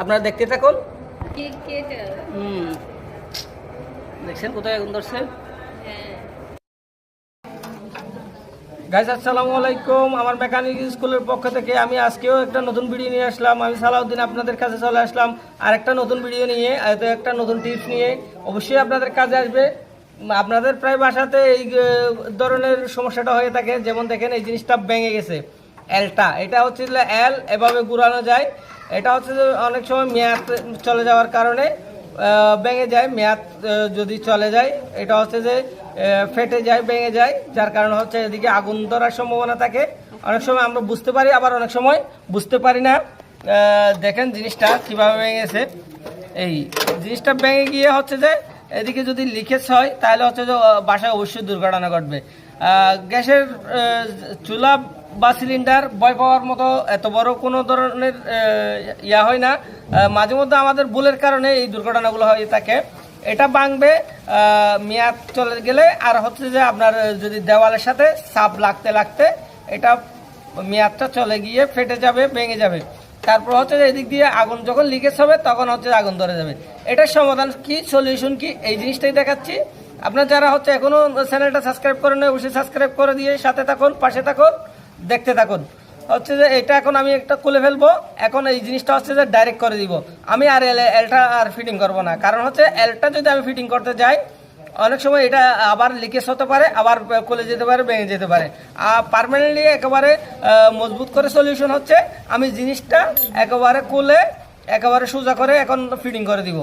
আপনারা দেখতে থাকুন। হুম। দেখছেন কোথায় আগুন ধরছে? হ্যাঁ। গাইজ আসসালামু আলাইকুম। আমার মেকানিক স্কুলের পক্ষ থেকে আমি আজকেও একটা নতুন ভিডিও নিয়ে আসলাম। আমি সালাউদ্দিন আপনাদের কাছে চলে আসলাম আর একটা নতুন ভিডিও নিয়ে একটা নতুন টিপস নিয়ে। অবশ্যই আপনাদের কাজে আসবে। আপনাদের প্রায় বাসাতে এই ধরনের সমস্যাটা হয়ে থাকে। যেমন দেখেন এই জিনিসটা ভেঙে গেছে। এলটা এটা হচ্ছে এল এভাবে ঘুরানো যায়। এটা হচ্ছে যে অনেক সময় মেয়াদ চলে যাওয়ার কারণে ভেঙে যায়, মেয়াদ যদি চলে যায়, এটা হচ্ছে যে ফেটে যায়, ভেঙে যায়, যার কারণে হচ্ছে এদিকে আগুন ধরার সম্ভাবনা থাকে। অনেক সময় আমরা বুঝতে পারি, আবার অনেক সময় বুঝতে পারি না। দেখেন জিনিসটা কীভাবে ভেঙেছে। এই জিনিসটা ভেঙে গিয়ে হচ্ছে যে, এদিকে যদি লিকেজ হয়, তাহলে হচ্ছে যে বাসায় অবশ্যই দুর্ঘটনা ঘটবে। গ্যাসের চুলা বা সিলিন্ডার ভয় পাওয়ার মতো এত বড় কোনো ধরনের ইয়া হয় না। মাঝে মধ্যে আমাদের ভুলের কারণে এই দুর্ঘটনাগুলো হয়ে থাকে। এটা ভাঙবে মেয়াদ চলে গেলে, আর হচ্ছে যে আপনার যদি দেওয়ালের সাথে সাপ লাগতে লাগতে, এটা মেয়াদটা চলে গিয়ে ফেটে যাবে, ভেঙে যাবে। তারপর হচ্ছে যে এদিক দিয়ে আগুন যখন লিকেজ হবে, তখন হচ্ছে আগুন ধরে যাবে। এটার সমাধান কি সলিউশন কি, এই জিনিসটাই দেখাচ্ছি। আপনার যারা হচ্ছে এখনও চ্যানেলটা সাবস্ক্রাইব করেন অবশ্যই সাবস্ক্রাইব করে দিয়ে সাথে থাকুন, পাশে থাকুন। দেখতে থাকুন। হচ্ছে যে এটা এখন আমি একটা খুলে ফেলব। এখন এই জিনিসটা হচ্ছে যে ডাইরেক্ট করে দিব। আমি আর এল, এলটা আর ফিটিং করব না। কারণ হচ্ছে এলটা যদি আমি ফিটিং করতে যাই, অনেক সময় এটা আবার লিকেজ হতে পারে, আবার খুলে যেতে পারে, ভেঙে যেতে পারে। আর পারমানেন্টলি একেবারে মজবুত করে সলিউশন হচ্ছে, আমি জিনিসটা একেবারে খুলে, একেবারে সোজা করে এখন ফিটিং করে দিব।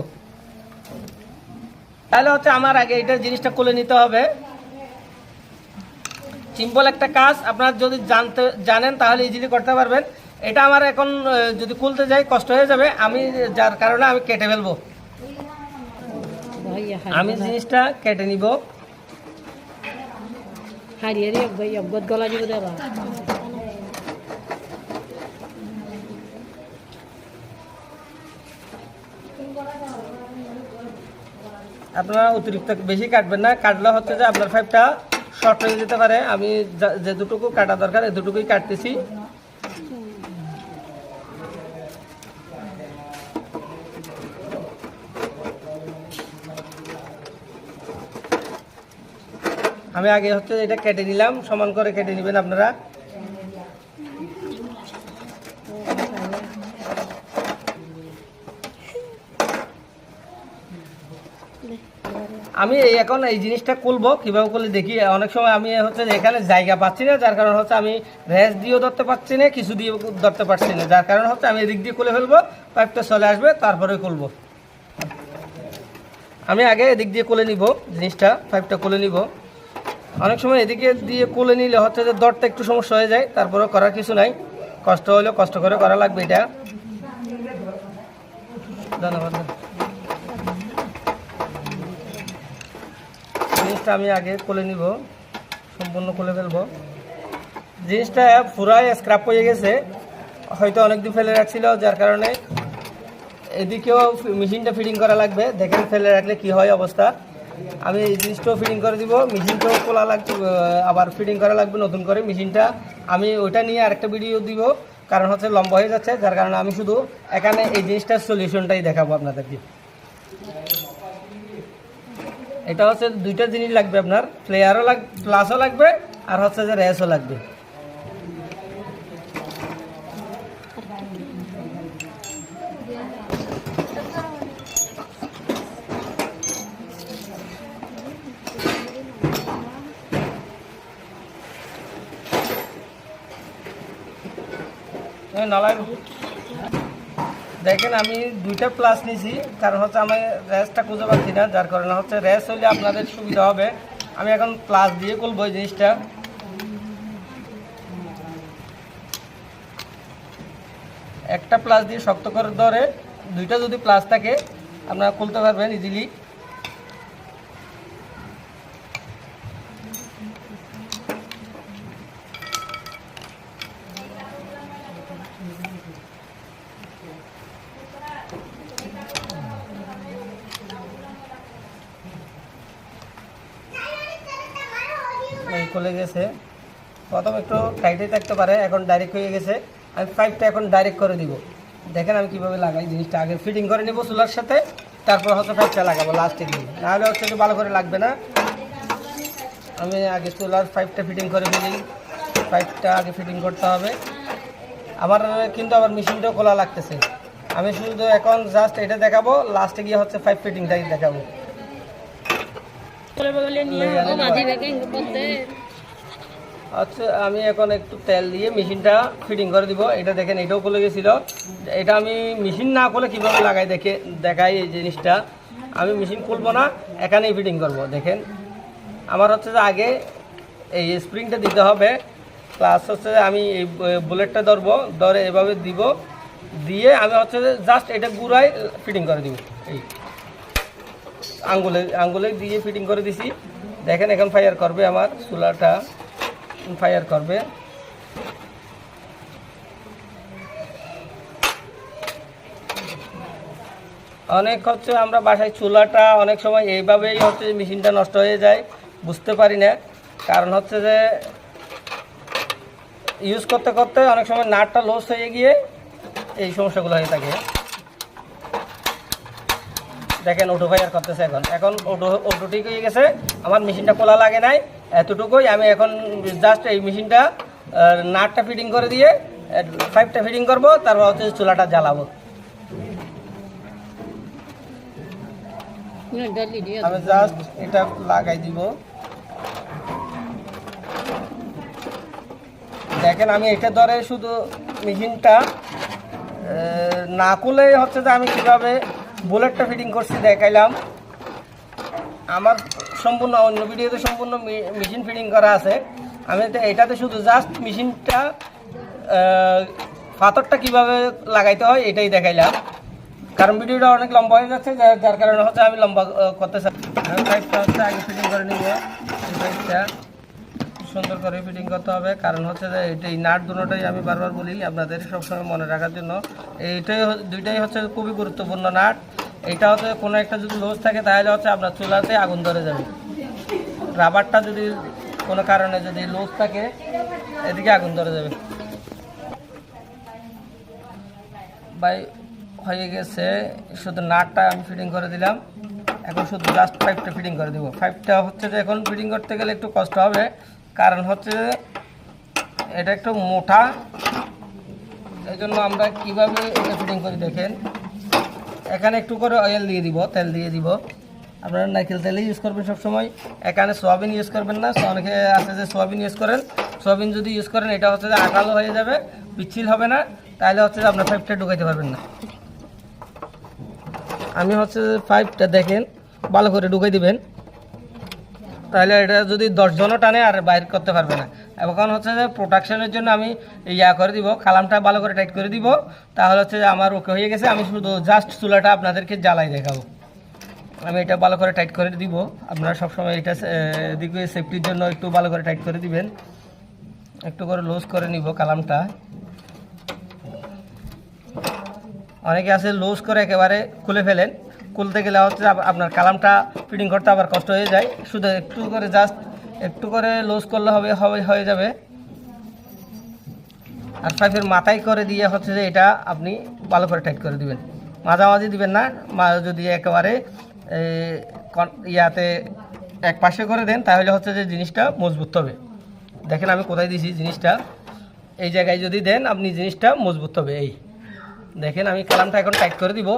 তাহলে হচ্ছে আমার আগে এটা জিনিসটা খুলে নিতে হবে। সিম্পল একটা কাজ আপনার যদি জানতে জানেন তাহলে ইজিলি করতে পারবেন। এটা আমার এখন যদি খুলতে যাই কষ্ট হয়ে যাবে। আমি যার কারণে আমি কেটে ফেলব। আমি জিনিসটা কেটে নিব। হারিয়ে রে ভাই অব্বত গলা দিব দেবা। আপনারা অতিরিক্ত বেশি কাটবেন না। কাটলে হচ্ছে যে আপনার পাইপটা শর্ট হয়ে যেতে পারে। আমি যা- দুটুকু কাটা দরকার এ দুটুকুই কাটতেছি। আমি আগে হচ্ছে এটা কেটে নিলাম। সমান করে কেটে নেবেন আপনারা। আমি এই এখন এই জিনিসটা খুলবো, কীভাবে করলে দেখি। অনেক সময় আমি হচ্ছে এখানে জায়গা পাচ্ছি না, যার কারণে হচ্ছে আমি রেস দিয়েও ধরতে পারছি না, কিছু দিয়ে ধরতে পারছি না। যার কারণে হচ্ছে আমি এদিক দিয়ে খুলে ফেলব, পাইপটা চলে আসবে, তারপরে খুলবো। আমি আগে এদিক দিয়ে খুলে নিব জিনিসটা, পাইপটা খুলে নিব। অনেক সময় এদিকে দিয়ে খুলে নিলে হচ্ছে যে দরটা একটু সমস্যা হয়ে যায় তারপরে করার কিছু নাই। কষ্ট হলেও কষ্ট করে করা লাগবে এটা। ধন্যবাদ। জিনিসটা আমি আগে খুলে নিব, সম্পূর্ণ খুলে ফেলব। জিনিসটা পুরাই স্ক্রাপ হয়ে গেছে। হয়তো অনেকদিন ফেলে রাখছিল, যার কারণে এদিকেও মেশিনটা ফিটিং করা লাগবে। দেখেন, ফেলে রাখলে কি হয় অবস্থা। আমি এই জিনিসটাও ফিটিং করে দিব, মেশিনটাও খোলা লাগবে আবার ফিটিং করা লাগবে নতুন করে মেশিনটা। আমি ওইটা নিয়ে আরেকটা ভিডিও দিব, কারণ হচ্ছে লম্বা হয়ে যাচ্ছে, যার কারণে আমি শুধু এখানে এই জিনিসটার সলিউশনটাই দেখাবো আপনাদেরকে। এটা হচ্ছে দুইটা জিনিস লাগবে আপনার প্লেয়ারও লাগ প্লাসও লাগবে, আর হচ্ছে যে রেসও লাগবে। নলাই দেখেন, আমি দুইটা প্লাস নিছি, কারণ হচ্ছে আমি র্যাসটা খুঁজে পাচ্ছি না, যার কারণে হচ্ছে র্যাস হলে আপনাদের সুবিধা হবে। আমি এখন প্লাস দিয়ে খুলবো এই জিনিসটা। একটা প্লাস দিয়ে শক্ত করে ধরে, দুইটা যদি প্লাস থাকে, আপনারা খুলতে পারবেন ইজিলি খুলে গেছে। প্রথম একটু টাইটে থাকতে পারে এখন ডাইরেক্ট হয়ে গেছে। আমি পাইপটা এখন ডাইরেক্ট করে দিব। দেখেন আমি কীভাবে লাগাই জিনিসটা। আগে ফিটিং করে নেব চুলার সাথে তারপর হচ্ছে পাইপটা লাগাবো লাস্টে গিয়ে নাহলে হচ্ছে একটু ভালো করে লাগবে না। আমি আগে চুলার পাইপটা ফিটিং করে ফেলি। পাইপটা আগে ফিটিং করতে হবে। আমার কিন্তু আবার মেশিনটাও খোলা লাগতেছে। আমি শুধু এখন জাস্ট এটা দেখাবো লাস্টে গিয়ে হচ্ছে পাইপ ফিটিংটাই দেখাবো বলে বলে নিয়ে ও মাঝি ব্যাগে করতে আচ্ছা আমি এখন একটু তেল দিয়ে মেশিনটা ফিটিং করে দিব। এটা দেখেন, এটাও খুলে গেছিল। এটা আমি মেশিন না খুলে কীভাবে লাগাই দেখে, দেখাই এই জিনিসটা। আমি মেশিন খুলবো না, এখানেই ফিটিং করব, দেখেন। আমার হচ্ছে যে আগে এই স্প্রিংটা দিতে হবে প্লাস হচ্ছে যে আমি এই বুলেটটা ধরবো, ধরে এভাবে দিব। দিয়ে আমি হচ্ছে যে জাস্ট এটা গুড়াই ফিটিং করে দিব। এই আঙ্গুলে আঙ্গুলে দিয়ে ফিটিং করে দিছি। দেখেন, এখন ফায়ার করবে আমার চুলাটা। ফায়ার করবে। অনেক হচ্ছে আমরা বাসায় চুলাটা অনেক সময় এইভাবেই হচ্ছে মেশিনটা নষ্ট হয়ে যায়, বুঝতে পারি না। কারণ হচ্ছে যে ইউজ করতে করতে অনেক সময় নাটটা লস হয়ে গিয়ে এই সমস্যাগুলো হয়ে থাকে। দেখেন অটো ফায়ার করতেছে এখন। এখন অটো অটো ঠিক হয়ে গেছে, আমার মেশিনটা খোলা লাগে নাই। এতটুকুই। আমি এখন জাস্ট এই মেশিনটা নাটটা ফিটিং করে দিয়ে পাইপটা ফিটিং করব তারপর হচ্ছে চুলাটা জ্বালাবো। আমি জাস্ট এটা লাগাই দিব। দেখেন আমি এটা ধরে শুধু মেশিনটা না খুলে হচ্ছে যে আমি কীভাবে বুলেটটা ফিটিং করছি দেখাইলাম। আমার সম্পূর্ণ, অন্য ভিডিওতে সম্পূর্ণ মেশিন ফিটিং করা আছে। আমি এটাতে শুধু জাস্ট মেশিনটা পাথরটা কীভাবে লাগাইতে হয় এটাই দেখাইলাম। কারণ ভিডিওটা অনেক লম্বা হয়ে যাচ্ছে, যার কারণে হচ্ছে আমি লম্বা করতে চাই হচ্ছে আগে ফিটিং করে নিব। সুন্দর করে ফিটিং করতে হবে, কারণ হচ্ছে যে এটা এই নাট দুটোটাই আমি বারবার বলি আপনাদের সবসময় মনে রাখার জন্য। এইটাই দুইটাই হচ্ছে খুবই গুরুত্বপূর্ণ নাট। এইটা হচ্ছে কোনো একটা যদি লোজ থাকে, তাহলে হচ্ছে আপনার চুলাতে আগুন ধরে যাবে। রাবারটা যদি কোনো কারণে যদি লোজ থাকে, এদিকে আগুন ধরে যাবে। বাই হয়ে গেছে, শুধু নাটটা আমি ফিটিং করে দিলাম। এখন শুধু লাস্ট পাইপটা ফিটিং করে দেবো। পাইপটা হচ্ছে যে এখন ফিটিং করতে গেলে একটু কষ্ট হবে। কারণ হচ্ছে এটা একটু মোটা। এই জন্য আমরা কীভাবে এটা ফিটিং করি দেখেন। এখানে একটু করে অয়েল দিয়ে দিব, তেল দিয়ে দিব। আপনারা নারকেল তেলে ইউজ করবেন সবসময়। এখানে সোয়াবিন ইউজ করবেন না। অনেকে আছে যে সোয়াবিন ইউজ করেন। সোয়াবিন যদি ইউজ করেন, এটা হচ্ছে যে আঠালো হয়ে যাবে, পিচ্ছিল হবে না। তাহলে হচ্ছে যে আপনার ফাইভটা ঢুকাইতে পারবেন না। আমি হচ্ছে পাইপটা দেখেন, ভালো করে ঢুকাই দিবেন। তাহলে এটা যদি দশজনও টানে আর বাইর করতে পারবে না। এখন হচ্ছে যে প্রোটেকশনের জন্য আমি ইয়া করে দিব কালামটা ভালো করে টাইট করে দিব। তাহলে হচ্ছে যে আমার ওকে হয়ে গেছে। আমি শুধু জাস্ট চুলাটা আপনাদেরকে জ্বালাই দেখাবো। আমি এটা ভালো করে টাইট করে দিব। আপনারা সবসময় এটা দিকে সেফটির জন্য একটু ভালো করে টাইট করে দিবেন। একটু করে লুজ করে নিব কালামটা অনেকে আছে লুজ করে একেবারে খুলে ফেলেন। খুলতে গেলে হচ্ছে আপনার কালামটা ফিটিং করতে আবার কষ্ট হয়ে যায়। শুধু একটু করে জাস্ট একটু করে লুজ করলে হবে হয়ে যাবে। আর পাইপের মাথায় করে দিয়ে হচ্ছে যে এটা আপনি ভালো করে টাইট করে দিবেন। মাঝামাঝি দিবেন না যদি একেবারে ইয়াতে এক পাশে করে দেন, তাহলে হচ্ছে যে জিনিসটা মজবুত হবে। দেখেন আমি কোথায় দিয়েছি জিনিসটা। এই জায়গায় যদি দেন, আপনি জিনিসটা মজবুত হবে, এই। দেখেন আমি কালামটা এখন টাইট করে দিব।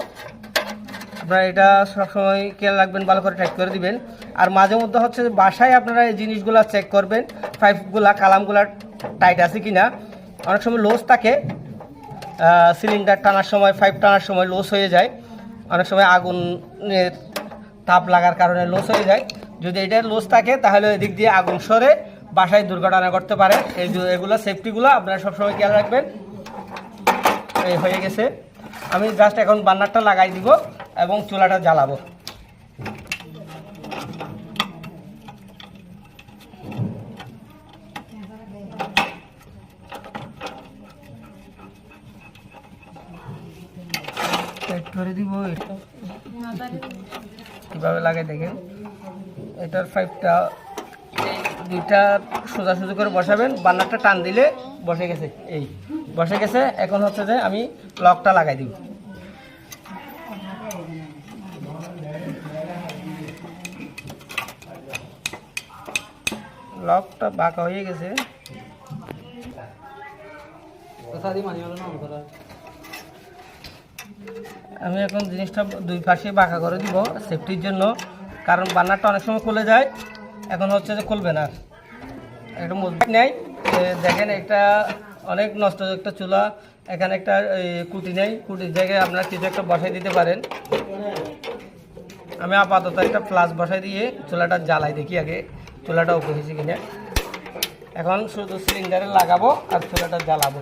আপনারা এটা সবসময় খেয়াল রাখবেন, ভালো করে টাইট করে দিবেন। আর মাঝে মধ্যে হচ্ছে বাসায় আপনারা এই জিনিসগুলো চেক করবেন পাইপগুলা কালামগুলা টাইট আছে কি না অনেক সময় লোস থাকে সিলিন্ডার টানার সময় পাইপ টানার সময় লস হয়ে যায়। অনেক সময় আগুনের তাপ লাগার কারণে লস হয়ে যায়। যদি এটা লস থাকে, তাহলে এদিক দিয়ে আগুন সরে বাসায় দুর্ঘটনা করতে পারে। এই এগুলো সেফটিগুলো আপনারা সবসময় খেয়াল রাখবেন। এই হয়ে গেছে। আমি জাস্ট এখন বান্নারটা লাগাই দিব। এবং চুলাটা জ্বালাবো। সেট করে দিব এটা কীভাবে লাগাই দেখেন? এটার পাইপটা দুইটা সোজাসুজি করে বসাবেন বান্নারটা টান দিলে বসে গেছে এই। বসে গেছে এখন হচ্ছে যে আমি লকটা লাগাই দিব। লকটা বাঁকা হয়ে গেছে। আমি এখন জিনিসটা দুই পাশে বাঁকা করে দিব সেফটির জন্য। কারণ বান্নারটা অনেক সময় খুলে যায়, এখন হচ্ছে যে খুলবে না। একটা মজবুত নেই। দেখেন একটা অনেক নষ্ট একটা চুলা, এখানে একটা কুটি নেই। কুটির জায়গায় আপনারা কিছু একটা বসাই দিতে পারেন। আমি আপাতত একটা প্লাস বসাই দিয়ে চুলাটা জ্বালাই দেখি আগে। চুলাটা ওকে হয়েছে কিনা। এখন শুধু সিলিন্ডারে লাগাবো আর চুলাটা জ্বালাবো।